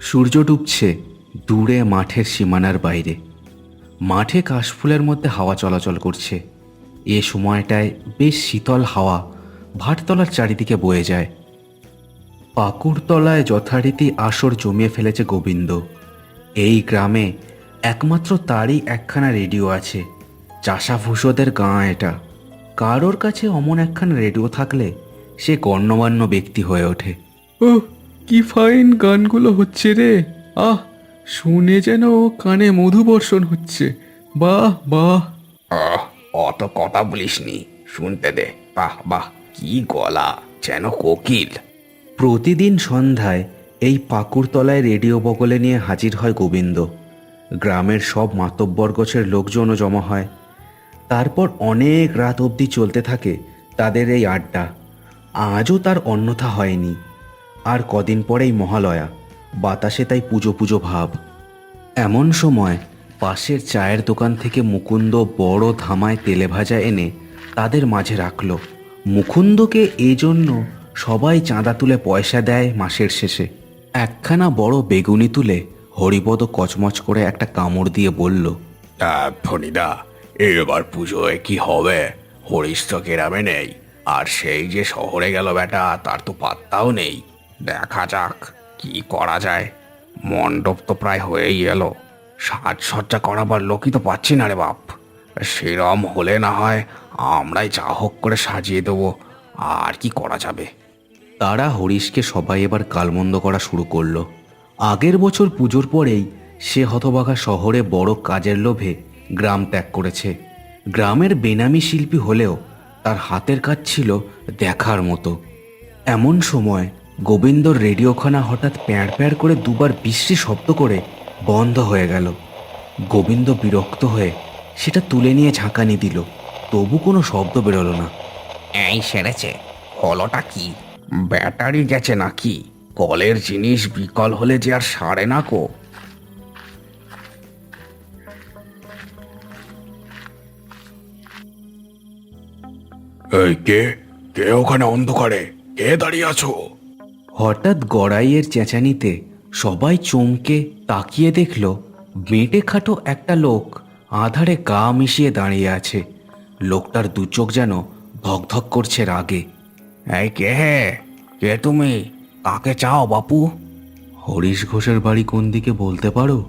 সূর্য ডুবছে দূরে মাঠের সীমানার বাইরে। মাঠে কাশফুলের মধ্যে হাওয়া চলাচল করছে। এ সময়টায় বেশ শীতল হাওয়া ভাটতলার চারিদিকে বয়ে যায়। পাকুড়তলায় যথারীতি আসর জমিয়ে ফেলেছে গোবিন্দ। এই গ্রামে একমাত্র তারই একখানা রেডিও আছে। চাষাভূষদের গাঁ এটা। কারোর কাছে অমন একখানা রেডিও থাকলে সে গণ্যমান্য ব্যক্তি হয়ে ওঠে। কি ফাইন গানগুলো হচ্ছে রে। আহ শুনে যেন কানে মধু বর্ষণ হচ্ছে। বাহ বাহ। আহ, অত কথা বলিসনি। শুনতে দে। বাহ বাহ কি গলা যেন কোকিল। প্রতিদিন সন্ধ্যায় এই পাকুড়তলায় রেডিও বগলে নিয়ে হাজির হয় গোবিন্দ। গ্রামের সব মাতব্বর গোছের লোকজনও জমা হয়। তারপর অনেক রাত অবধি চলতে থাকে তাদের এই আড্ডা। আজও তার অন্যথা হয়নি। আর কদিন পরেই মহালয়া। বাতাসে তাই পুজো পুজো ভাব। এমন সময় পাশের চায়ের দোকান থেকে মুকুন্দ বড় ধামায় তেলে ভাজা এনে তাদের মাঝে রাখল। মুকুন্দকে এজন্য সবাই চাঁদা তুলে পয়সা দেয় মাসের শেষে। একখানা বড় বেগুনি তুলে হরিপদ কচমচ করে একটা কামড় দিয়ে বলল ফণিদা এবার পুজোয় কি হবে? হরিশ তো নেই। আর সেই যে শহরে গেল বেটা, তার তো পাত্তাও নেই। দেখা যাক কি করা যায়। মণ্ডপ তো প্রায় হয়েই এলো। সাজসজ্জা করাবার লোকই তো পাচ্ছি না রে বাপ। সেরম হলে না হয় আমরাই যা হোক করে সাজিয়ে দেবো। আর কি করা যাবে? তারা হরিশকে সবাই এবার কালমন্দ করা শুরু করল। আগের বছর পুজোর পরেই সে হতবাঘা শহরে বড় কাজের লোভে গ্রাম ত্যাগ করেছে। গ্রামের বেনামি শিল্পী হলেও তার হাতের কাজ ছিল দেখার মতো। এমন সময় গোবিন্দর রেডিওখানা হঠাৎ প্যাঁড় প্যাঁড় করে দুবার বিশ্রী শব্দ করে বন্ধ হয়ে গেল। গোবিন্দ বিরক্ত হয়ে সেটা তুলে নিয়ে ঝাঁকানি দিল। তবু কোনো শব্দ বেরোলো না। এই সেরেছে হলোটা কি? ব্যাটারি গেছে নাকি? কলের জিনিস বিকল হলে যে আর সারে না কো? এই কে? কে ওখানে অন্ধকারে? কে দাঁড়িয়ে আছো? হঠাৎ গড়াইয়ের চেঁচানিতে সবাই চমকে তাকিয়ে দেখল, বেঁটে খাটো একটা লোক আধারে গা মিশিয়ে দাঁড়িয়ে আছে। লোকটার দু চোখ যেন ধকধক করছে রাগে। এই কে হে? কে তুমি? কাকে চাও বাপু? হরিশ ঘোষের বাড়ি কোন দিকে বলতে পারো?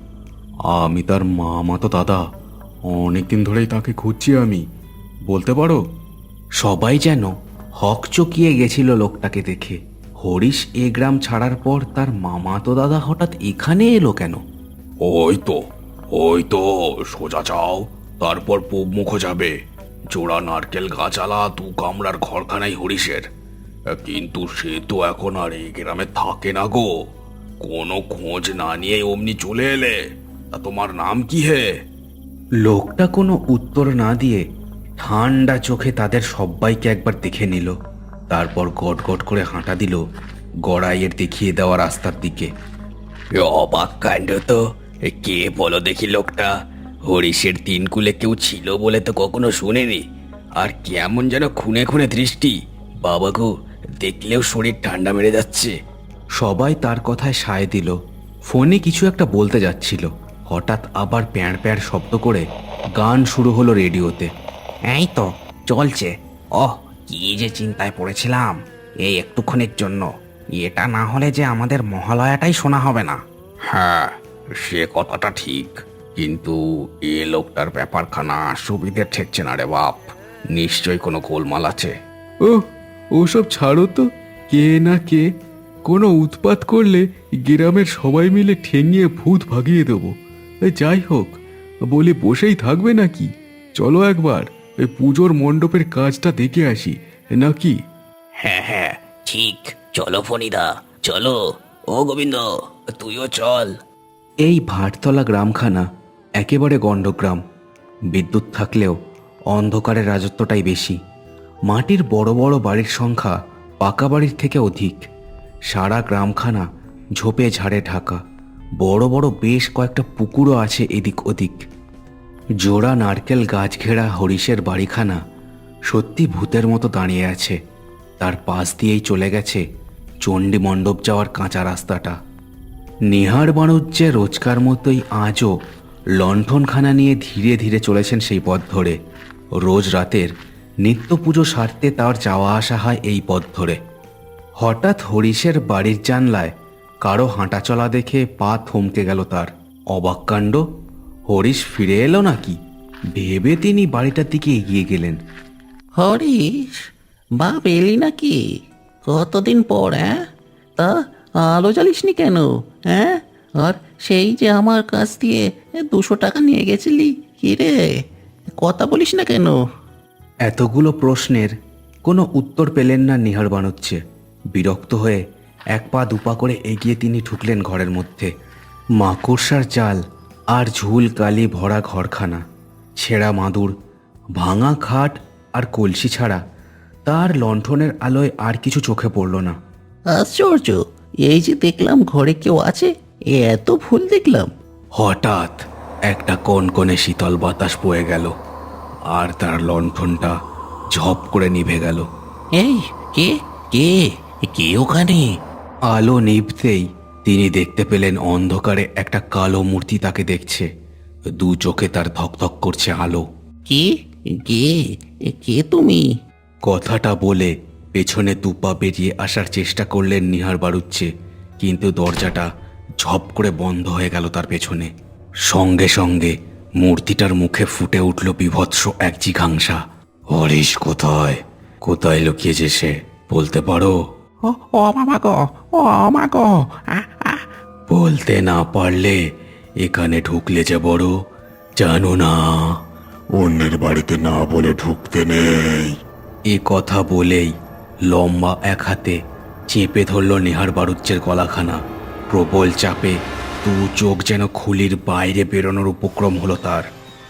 আমি তার মামা তো দাদা। অনেকদিন ধরেই তাকে খুঁজছি আমি। বলতে পারো? সবাই যেন হক চকিয়ে গেছিল লোকটাকে দেখে। হরিশ এ গ্রাম ছাড়ার পর তার মামাতো দাদা হঠাৎ এখানে এলো কেন? ওই তো ওই তো সোজা চাও তারপর পূব মুখ যাবে। জোড়া নারকেল গাছালা দু কামরার ঘরখানাই হরিশের। কিন্তু সে তো এখন আর এই গ্রামে থাকে না গো। কোনো খোঁজ না নিয়ে অমনি চলে এলে। তা তোমার নাম কি হে? লোকটা কোনো উত্তর না দিয়ে ঠান্ডা চোখে তাদের সবাইকে একবার দেখে নিল। তারপর গট গট করে হাঁটা দিল গড়াইয়ের দেখিয়ে দেওয়া রাস্তার দিকে। অবাক কাণ্ড তো। কে বলো দেখি লোকটা? হরিশের তিন কুলে কেউ ছিল বলে তো কখনো শুনেনি। আর কেমন যেন খুনে খুনে দৃষ্টি। বাবা গো, দেখলেও শরীর ঠান্ডা মেরে যাচ্ছে। সবাই তার কথায় সায় দিল। ফোনে কিছু একটা বলতে যাচ্ছিল। হঠাৎ আবার প্যাঁড় প্যাঁড় শব্দ করে গান শুরু হলো রেডিওতে। এই তো, চলছে। ওহ কি যে চিন্তায় পড়েছিলাম? এই একটুক্ষণের জন্য। এটা না হলে যে আমাদের মহালয়াটাই শোনা হবে না। হ্যাঁ সে কথাটা ঠিক। কিন্তু এ লোকটার ব্যাপারখানা সুবিধে ঠেকছে না রে বাপ। নিশ্চয়ই কোনো গোলমাল আছে। ও ওসব ছাড়ো তো। কে না কে কোনো উৎপাত করলে গ্রামের সবাই মিলে ঠেঙিয়ে ভূত ভাগিয়ে দেবো। যাই হোক বলে বসেই থাকবে নাকি? চলো একবার। ওই পুজোর মণ্ডপের কাজটা দেখে আসি নাকি? হ্যাঁ হ্যাঁ ঠিক। চলো ফণিদা চলো। ও গোবিন্দ তুইও চল। এই ভাটতলা গ্রামখানা একেবারে গণ্ডগ্রাম। বিদ্যুৎ থাকলেও অন্ধকারের রাজত্বটাই বেশি। মাটির বড় বড় বাড়ির সংখ্যা পাকা বাড়ির থেকে অধিক। সারা গ্রামখানা ঝোপে ঝাড়ে ঢাকা। বড় বড় বেশ কয়েকটা পুকুরও আছে এদিক ওদিক। জোড়া নারকেল গাছ ঘেরা হরিশের বাড়িখানা সত্যি ভূতের মতো দাঁড়িয়ে আছে। তার পাশ দিয়েই চলে গেছে চণ্ডী মণ্ডপ যাওয়ার কাঁচা রাস্তাটা। নিহার বাণুজ্যে রোজকার মতোই আজও লণ্ঠনখানা নিয়ে ধীরে ধীরে চলেছেন সেই পথ ধরে। রোজ রাতের নিত্য পুজো সারতে তার যাওয়া আসা হয় এই পথ ধরে। হঠাৎ হরিশের বাড়ির জানলায় কারও হাঁটাচলা দেখে পা থমকে গেল তার। অবাক কাণ্ড হরিশ ফিরে এলো নাকি? ভেবে তিনি বাড়িটার দিকে এগিয়ে গেলেন। হরিশ বাপ এলি নাকি? কতদিন পর হ্যাঁ তা আলো জ্বালিসনি কেন? হ্যাঁ আর সেই যে আমার কাছ দিয়ে দুশো টাকা নিয়ে গেছিলি কি রে? কথা বলিস না কেন? এতগুলো প্রশ্নের কোনো উত্তর পেলেন না নিহার বানুচ্ছে বিরক্ত হয়ে এক পা দুপা করে এগিয়ে তিনি ঢুকলেন ঘরের মধ্যে। মাকড়সার জাল আর ঝুল কালি ভরা ঘরখানা ছেঁড়া মাদুর ভাঙা খাট আর কলসি ছাড়া তার লণ্ঠনের আলোয় আর কিছু চোখে পড়ল না। আশ্চর্য এই যে দেখলাম ঘরে কেউ আছে এ এত ভুল দেখলাম। হঠাৎ একটা কনকনে শীতল বাতাস বয়ে গেল আর তার লণ্ঠনটা ঝপ করে নিভে গেল। এই কে কে কে ওখানে? আলো নিভতেই তিনি দেখতে পেলেন অন্ধকারে একটা কালো মূর্তি তাকে দেখছে। দু চোখে তার ধকধক করছে আলো। কে? কে? কে তুমি? কথাটা বলে পেছনে দুপা বেরিয়ে আসার চেষ্টা করলেন নিহার বাড়ুচ্ছে কিন্তু দরজাটা ঝপ করে বন্ধ হয়ে গেল তার পেছনে। সঙ্গে সঙ্গে মূর্তিটার মুখে ফুটে উঠল বিভৎস এক জিঘাংসা। হরিশ কোথায়? কোথায় লুকিয়েছে সে বলতে পারো? ও ও মামা গো ও মা গো আ, আ। বলতে না পারলে এখানে ঢুকলে যে বড়? জানো না। অন্যের বাড়িতে না বলে ঢুকতে নেই। এ কথা বলেই লম্বা এক হাতে চেপে ধরল নেহার বারুচ্চের গলাখানা। প্রবল চাপে দু চোখ যেন খুলির বাইরে বেরোনোর উপক্রম হলো তার।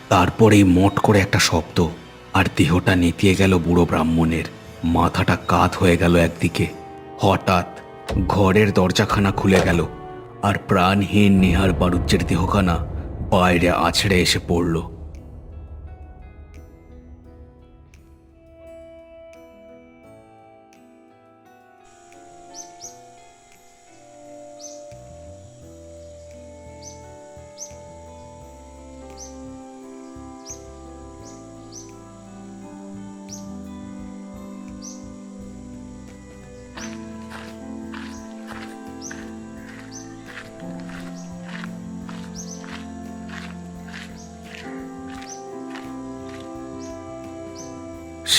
তারপরেই মট করে একটা শব্দ আর দেহটা নেতিয়ে গেল বুড়ো ব্রাহ্মণের। মাথাটা কাত হয়ে গেল একদিকে। হঠাৎ ঘরের দরজাখানা খুলে গেল। আর প্রাণহীন নেহার বাড়ুজ্যের দেহখানা বাইরে আছড়ে এসে পড়ল।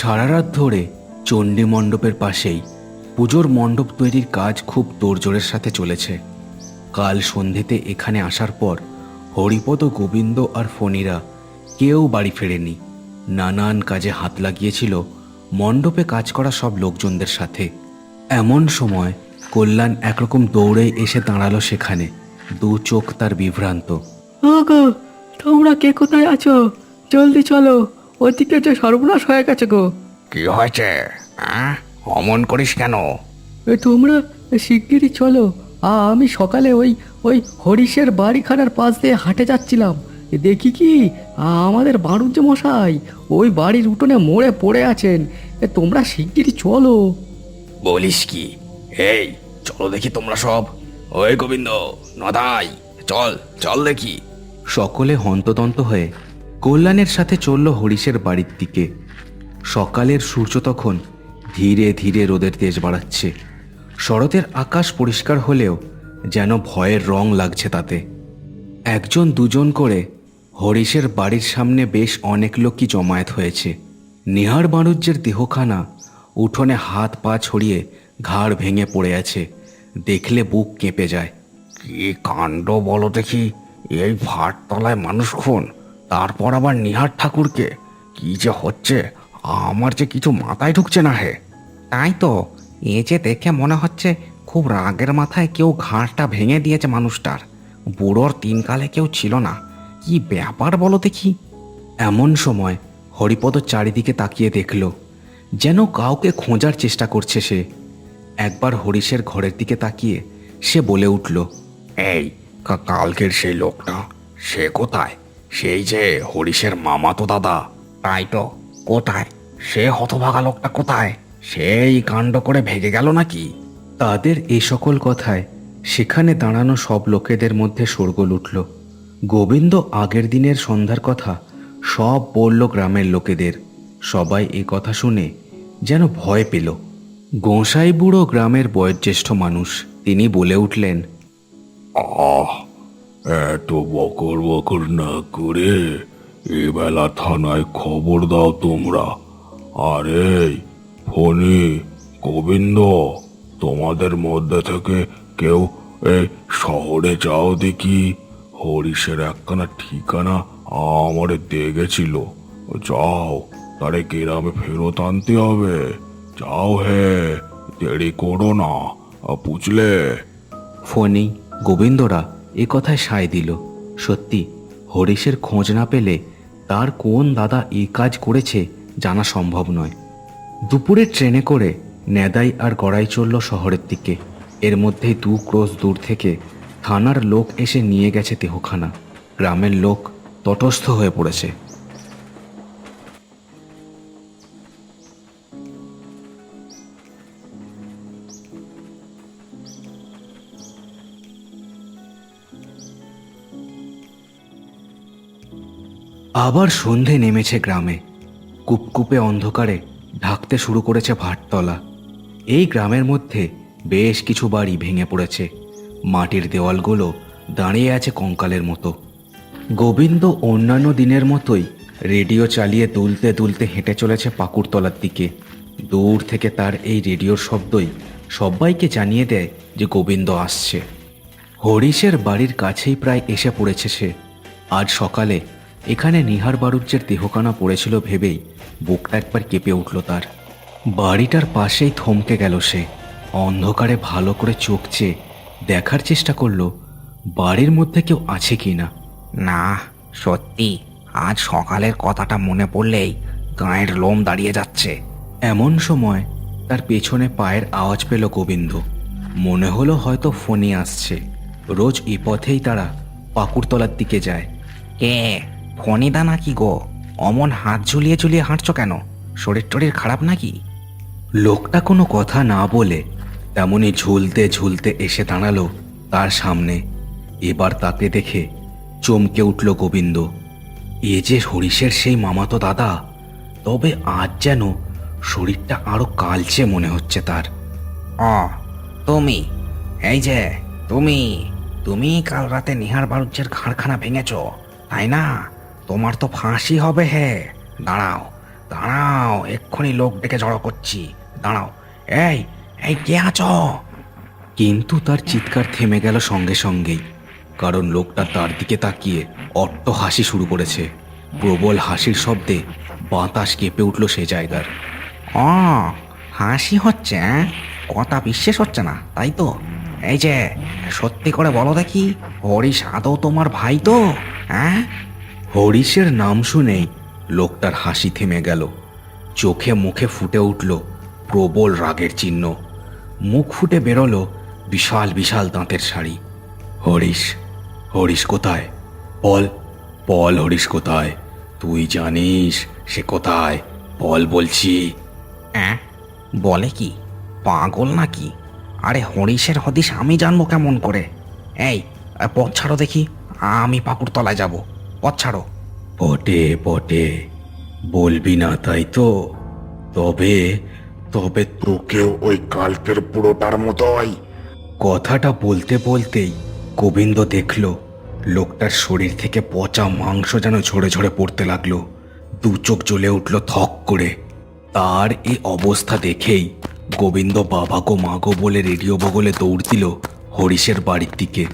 সারা রাত ধরে চণ্ডী মণ্ডপের পাশেই পুজোর মণ্ডপ তৈরির কাজ খুব তোড়জোড়ের সাথে চলেছে। কাল সন্ধেতে এখানে আসার পর হরিপদ, গোবিন্দ আর ফণিরা কেউ বাড়ি ফেরেনি। নানান কাজে হাত লাগিয়েছিল মণ্ডপে কাজ করা সব লোকজনদের সাথে। এমন সময় কল্যাণ একরকম দৌড়ে এসে দাঁড়াল সেখানে। দু চোখ তার বিভ্রান্ত। তোমরা কে কোথায় আছো? জলদি চলো। ওদিকে যে সর্বনাশ হয়ে গেছে গো। কি হয়েছে? হ্যাঁ অমন করিস কেন? এ তোমরা শিগগিরই চলো। আ, আমি সকালে ওই ওই হরিশের বাড়িখানার পাশ দিয়ে হাঁটে যাচ্ছিলাম। দেখি কি? আ, আমাদের বাণুজ্য মশাই ওই বাড়ির উঠোনে মোড়ে পড়ে আছেন। এ তোমরা শিগগিরই চলো। বলিস কি? এই চলো দেখি তোমরা সব। ওই গোবিন্দ নদাই চল চল দেখি। সকলে হন্তদন্ত হয়ে কল্যাণের সাথে চলল হরিশের বাড়ির দিকে। সকালের সূর্য তখন ধীরে ধীরে রোদের তেজ বাড়াচ্ছে। শরতের আকাশ পরিষ্কার হলেও যেন ভয়ের রং লাগছে তাতে। একজন দুজন করে হরিশের বাড়ির সামনে বেশ অনেক লোকই জমায়েত হয়েছে। নিহার বাণুজ্যের দেহখানা উঠোনে হাত পা ছড়িয়ে ঘাড় ভেঙে পড়ে আছে। দেখলে বুক কেঁপে যায়। কি কাণ্ড বলো দেখি? এই ভাটতলায় মানুষ খুন। তারপর আবার নিহার ঠাকুরকে। কি যে হচ্ছে? আমার যে কিছু মাথায় ঢুকছে না হে। তাই তো এ যে দেখে মনে হচ্ছে খুব রাগের মাথায় কেউ ঘাড়টা ভেঙে দিয়েছে মানুষটার। বুড়োর তিনকালে কেউ ছিল না। কি ব্যাপার বলো দেখি? এমন সময় হরিপদ চারিদিকে তাকিয়ে দেখল যেন কাউকে খোঁজার চেষ্টা করছে সে। একবার হরিশের ঘরের দিকে তাকিয়ে সে বলে উঠল এই কালকের সেই লোকটা সে কোথায়? সেই যে হরিশের মামাতো দাদা। তাই তো কোথায়? সে হতভাগা লোকটা কোথায়? সেই কাণ্ড করে ভেগে গেল নাকি? তাদের এই সকল কথায় সেখানে দাঁড়ানো সব লোকেদের মধ্যে শোরগোল উঠল। গোবিন্দ আগের দিনের সন্ধ্যার কথা সব বলল গ্রামের লোকেদের। সবাই এ কথা শুনে যেন ভয় পেল। গোঁসাই বুড়ো গ্রামের বয়োজ্যেষ্ঠ মানুষ তিনি বলে উঠলেন আহ এত বকর বকর না করে এবেলা থানায় খবর দাও তোমরা। আরে, ফণি, গোবিন্দ, তোমাদের মধ্যে থেকে কেউ এই শহরে যাও দেখি। হরিশের একখানা ঠিকানা আমারে দিয়ে গেছিল যাও, তারে গ্রামে ফেরত আনতে হবে। যাও হে, দেরি করো না। বুঝলে ফণি, গোবিন্দরা এ কথায় সায় দিল, সত্যি, হরিশের খোঁজ না পেলে তার কোন দাদা এই কাজ করেছে জানা সম্ভব নয়। দুপুরে ট্রেনে করে নেদাই আর গড়াই চলল শহরের দিকে। এর মধ্যে দু ক্রোশ দূর থেকে থানার লোক এসে নিয়ে গেছে দেহখানা। গ্রামের লোক তটস্থ হয়ে পড়েছে। আবার সন্ধে নেমেছে গ্রামে। কুপকুপে অন্ধকারে ঢাকতে শুরু করেছে ভাটতলা। এই গ্রামের মধ্যে বেশ কিছু বাড়ি ভেঙে পড়েছে। মাটির দেওয়ালগুলো দাঁড়িয়ে আছে কঙ্কালের মতো। গোবিন্দ অন্যান্য দিনের মতোই রেডিও চালিয়ে দুলতে দুলতে হেঁটে চলেছে পাকুড়তলার দিকে। দূর থেকে তার এই রেডিওর শব্দই সবাইকে জানিয়ে দেয় যে গোবিন্দ আসছে। হরিশের বাড়ির কাছেই প্রায় এসে পড়েছে সে। আজ সকালে এখানে নিহার বাড়ুজ্যের দেহকানা পড়েছিল ভেবেই বুকটা একবার কেঁপে উঠল তার। বাড়িটার পাশেই থমকে গেল সে। অন্ধকারে ভালো করে চোখ চেয়ে দেখার চেষ্টা করল বাড়ির মধ্যে কেউ আছে কি না। না সত্যি আজ সকালের কথাটা মনে পড়লেই গায়ের লোম দাঁড়িয়ে যাচ্ছে। এমন সময় তার পেছনে পায়ের আওয়াজ পেল গোবিন্দ। মনে হলো হয়তো ফোনে আসছে। রোজ এই পথেই তারা পাকুড়তলার দিকে যায়। কে? ফণিদা নাকি গো? অমন হাত ঝুলিয়ে ঝুলিয়ে হাঁটছো কেন? শরীর টরীর খারাপ নাকি? লোকটা কোনো কথা না বলে তেমনি ঝুলতে ঝুলতে এসে দাঁড়াল তার সামনে। এবার তাকে দেখে চমকে উঠল গোবিন্দ। এ যে হরিশের সেই মামাতো দাদা, তবে আজ যেন শরীরটা আরও কালচে মনে হচ্ছে তার। অ তুমি, এই যে, তুমি তুমি কাল রাতে নিহার বাড়ুজ্যের ঘাড়খানা ভেঙেছ, তাই না? তোমার তো ফাঁসি হবে হে। দাঁড়াও দাঁড়াও এক্ষুনি লোক ডেকে জড়ো করছি। দাঁড়াও এই এই কে আছো? কিন্তু তার চিৎকার থেমে গেল সঙ্গে সঙ্গেই কারণ লোকটা তার দিকে তাকিয়ে অট্ট হাসি শুরু করেছে। প্রবল হাসির শব্দে বাতাস কেঁপে উঠল সে জায়গার। ও হাসি হচ্ছে? কথা বিশ্বাস হচ্ছে না তাই তো? এই যে সত্যি করে বলো দেখি হরিশ আদৌ তোমার ভাই তো? হ্যাঁ হরিশের নাম শুনেই লোকটার হাসি থেমে গেল। চোখে মুখে ফুটে উঠল প্রবল রাগের চিহ্ন। মুখ ফুটে বেরোলো বিশাল বিশাল দাঁতের শাড়ি। হরিশ হরিশ কোথায়? বল বল হরিশ কোথায়? তুই জানিস সে কোথায়? বল বলছি। অ্যাঁ? বলে কি? পাগল নাকি? আরে হরিশের হদিশ আমি জানব কেমন করে? এই পথ ছাড়ো দেখি, আমি পাকুড়তলায় যাব। পথ ছাড়ো। বটে বটে বলবি না তাই তো। তবে তবে তোকেও ওই কালকের পুরোটার মতোই। কথাটা বলতে বলতেই গোবিন্দ দেখল লোকটার শরীর থেকে পচা মাংস যেন ঝরে ঝরে পড়তে লাগল। দু চোখ জ্বলে উঠল থক করে। তার এই অবস্থা দেখেই গোবিন্দ বাবা গো মা গো বলে রেডিও বগলে দৌড় দিল হরিশের বাড়ির দিকে।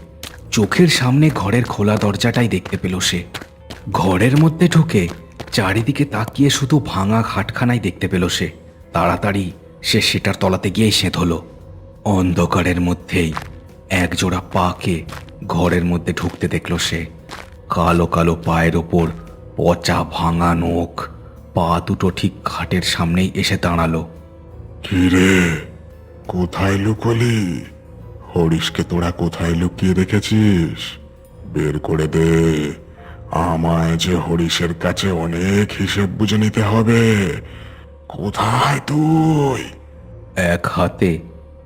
চোখের সামনে ঘরের খোলা দরজাটাই দেখতে পেল সে। ঘরের মধ্যে ঢুকে চারিদিকে তাকিয়ে শুধু ভাঙা খাটখানাই দেখতে পেল সে। তাড়াতাড়ি সে সেটার তলাতে গিয়েই সেঁধ হলো। অন্ধকারের মধ্যেই একজোড়া পাকে ঘরের মধ্যে ঢুকতে দেখল সে। কালো কালো পায়ের ওপর পচা ভাঙা নখ, পা দুটো ঠিক খাটের সামনেই এসে দাঁড়াল। কিরে, কোথায় লুকলি? হরিশকে তোরা কোথায় লুকিয়ে রেখেছিস? বের করে দে। আমায় যে হরিশের কাছে অনেক হিসেব বুঝে নিতে হবে। কোথায় তুই? এক হাতে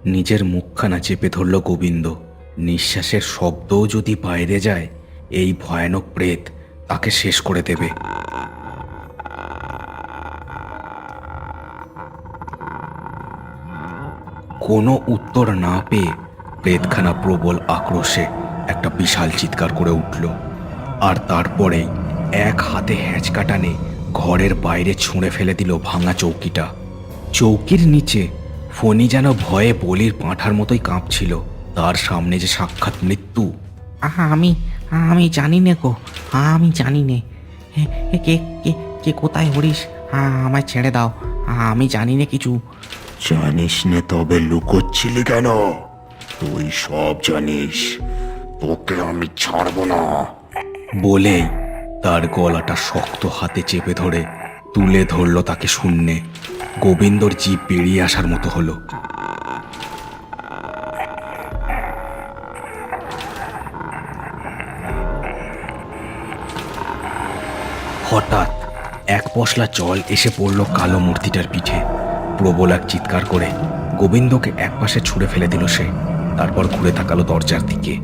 নিজের মুখখানা চেপে ধরল গোবিন্দ। নিঃশ্বাসের শব্দও যদি বাইরে যায়, এই ভয়ানক প্রেত তাকে শেষ করে দেবে। কোনো উত্তর না পেয়ে প্রেতখানা প্রবল আক্রোশে একটা বিশাল চিৎকার করে উঠল। আর তারপরেই এক হাতে হ্যাঁচকা টানে ঘরের বাইরে ছুঁড়ে ফেলে দিল ভাঙা চৌকিটা। চৌকির নিচে ফণি যেন ভয়ে বলির পাঁঠার মতোই কাঁপছিল। তার সামনে যে সাক্ষাৎ মৃত্যু। আহা আমি আমি জানি নে গো আমি জানি নে। কে কে কে কোথায় হরিস হ্যাঁ আমায় ছেড়ে দাও। আমি জানি না কিছু। জানিস নে তবে লুকোচ্ছিলি কেন? তুই সব জানিস। তোকে আমি ছাড়বো না। বলেই তার গলাটা শক্ত হাতে চেপে ধরে তুলে ধরল তাকে শূন্যে। গোবিন্দর জীব বেরিয়ে আসার মতো হলো। হঠাৎ এক পশলা জল এসে পড়ল কালো মূর্তিটার পিঠে। প্রবল এক চিৎকার করে গোবিন্দকে একপাশে ছুঁড়ে ফেলে দিল সে, তারপর ঘুরে তাকালো দরজার দিকে।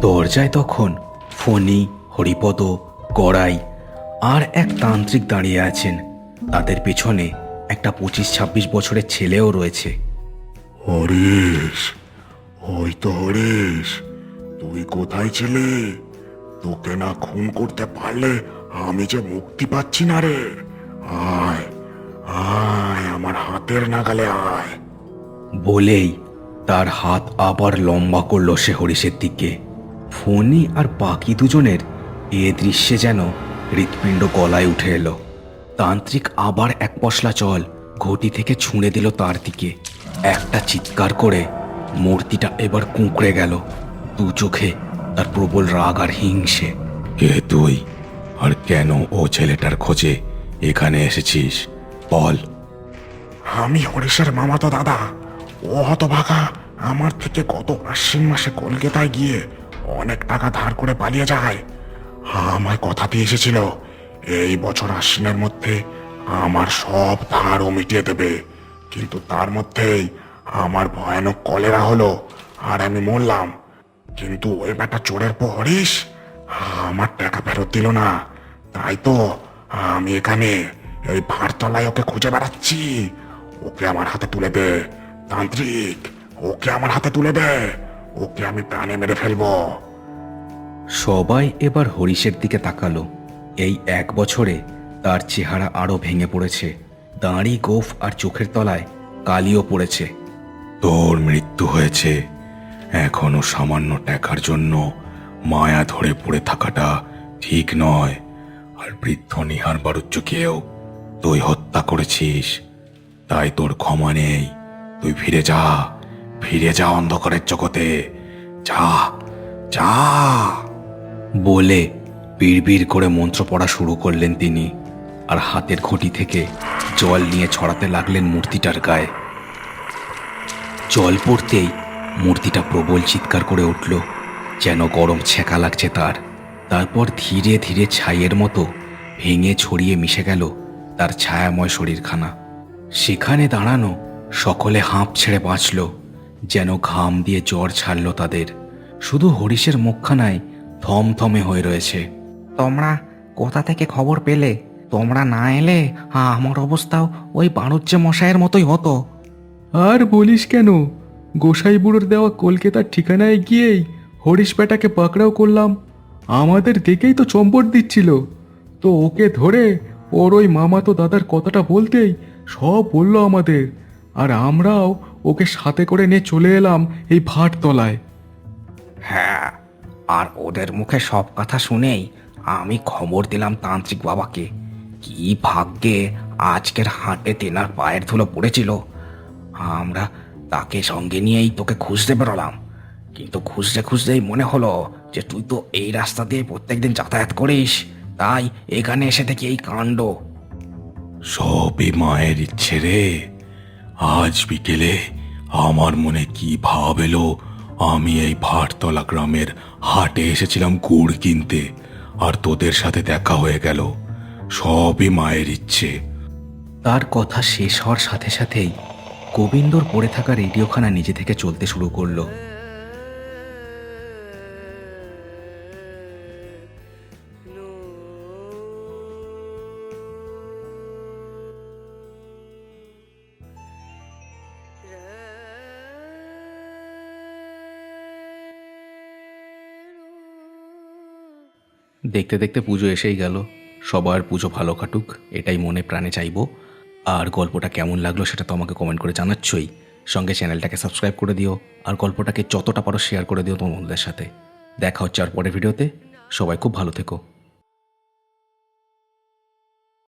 দরজায় তখন ফণি হরিপদ গড়াই আর এক তান্ত্রিক দাঁড়িয়ে আছেন। তাদের পেছনে একটা পঁচিশ ছাব্বিশ বছরের ছেলেও রয়েছে। হরিশ ওই তো হরিশ। তুই কোথায় ছিলি? তোকে না খুন করতে পারলে আমি যে মুক্তি পাচ্ছি না রে। আয় আয় আমার হাতের নাগালে আয়। বলেই তার হাত আবার লম্বা করল সে হরিশের দিকে। ফণি আর বাকি দুজনের এ দৃশ্যে যেন হৃৎপিণ্ড গলায় উঠে এলো। তান্ত্রিক আবার এক পশলা জল ঘটি থেকে ছুঁড়ে দিল তার দিকে। একটা চিৎকার করে মূর্তিটা এবার কুঁকড়ে গেল। দু চোখে তার প্রবল রাগ আর হিংসে। কে তুই? আর কেন ও ছেলেটার খোঁজে এখানে এসেছিস? বল। আমি হরিশের মামাতো দাদা। ও হতভাগা। আমার থেকে গত আশ্বিন মাসে কলকাতায় গিয়ে অনেক টাকা ধার করে পালিয়ে যায়। আমায় কথা দিয়ে এসেছিল। এই বছর আশ্বিনের মধ্যে আমার সব ধারও মিটিয়ে দেবে। কিন্তু তার মধ্যেই আমার ভয়ানক কলেরা হলো, আর আমি মরলাম। কিন্তু ওই ব্যাটা চোরের পর হরিশ আমার টাকা ফেরত দিল না। তাই তো আমি এখানে এই ভারতলায় ওকে খুঁজে বেড়াচ্ছি। ওকে আমার হাতে তুলে দে, তান্ত্রিক। ওকে আমার হাতে তুলে দে, ওকে আমি প্রাণে মেরে ফেলব। সবাই এবার হরিশের দিকে তাকালো। এই এক বছরে তার চেহারা আরও ভেঙে পড়েছে। দাঁড়ি, গোফ আর চোখের তলায় কালিও পড়েছে। তোর মৃত্যু হয়েছে। এখনও সামান্য টাকার জন্য মায়া ধরে পড়ে থাকাটা ঠিক নয়। আর বৃদ্ধ নিহার বারুজ্যকেও তুই হত্যা করেছিস। তাই তোর ক্ষমা নেই। তুই ফিরে যা। ফিরে যা অন্ধকারের জগতে। যা। যা। বলে বিড়বিড় করে মন্ত্র পড়া শুরু করলেন তিনি আর হাতের ঘটি থেকে জল নিয়ে ছড়াতে লাগলেন মূর্তিটার গায়ে। জল পড়তেই মূর্তিটা প্রবল চিৎকার করে উঠল, যেন গরম ছ্যাঁকা লাগছে তার। তারপর ধীরে ধীরে ছাইয়ের মতো ভেঙে ছড়িয়ে মিশে গেল তার ছায়াময় শরীরখানা। সেখানে দাঁড়ানো সকলে হাঁপ ছেড়ে বাঁচল, যেন ঘাম দিয়ে জ্বর ছাড়ল তাদের। শুধু হরিশের মুখখানায় থমথমে হয়ে রয়েছে। তোমরা কোথা থেকে খবর পেলে? তোমরা না এলে আমার অবস্থাও ওই বাণুজ্য মশাইয়ের মতোই হতো। আর বলিস কেন? গোসাই বুড়োর দেওয়া কলকাতার ঠিকানায় গিয়েই হরিশ বেটাকে পাকড়াও করলাম। আমাদের দেখেই তো চম্পট দিচ্ছিল। তো ওকে ধরে ওর ওই মামা তো দাদার কথাটা বলতেই সব বলল আমাদের। আর আমরাও ওকে সাথে করে নিয়ে চলে এলাম এই ভাটতলায়। হ্যাঁ আর ওদের মুখে সব কথা শুনেই আমি খবর দিলাম তান্ত্রিক বাবাকে। কি ভাগ্যে আজকের হাটে তেনার পায়ের ধুলো পড়েছিল। আমরা তাকে সঙ্গে নিয়েই তোকে খুঁজতে বেরোলাম। কিন্তু খুঁজতে খুঁজতেই মনে হলো যে তুই তো এই রাস্তা দিয়ে প্রত্যেকদিন যাতায়াত করিস, তাই এখানে এসে দেখি এই কাণ্ড। সবই মায়ের ইচ্ছে রে। আজ বিকেলে আমার মনে কি ভাব এলো আমি এই ভাটতলা গ্রামের হাটে এসেছিলাম গুড় কিনতে, আর তোদের সাথে দেখা হয়ে গেল। সবই মায়ের ইচ্ছে। তার কথা শেষ হওয়ার সাথে সাথেই গোবিন্দর পড়ে থাকা রেডিওখানা নিজে থেকে চলতে শুরু করল। দেখতে দেখতে পুজো এসেই গেল। সবার পুজো ভালো কাটুক এটাই মনে প্রাণে চাইব। আর গল্পটা কেমন লাগল সেটা তো আমাকে কমেন্ট করে জানাচ্ছই। সঙ্গে চ্যানেলটাকে সাবস্ক্রাইব করে দিও, আর গল্পটাকে যতটা পারো শেয়ার করে দিও তোমার বন্ধুদের সাথে। দেখা হচ্ছে আর পরের ভিডিওতে। সবাই খুব ভালো থেকো।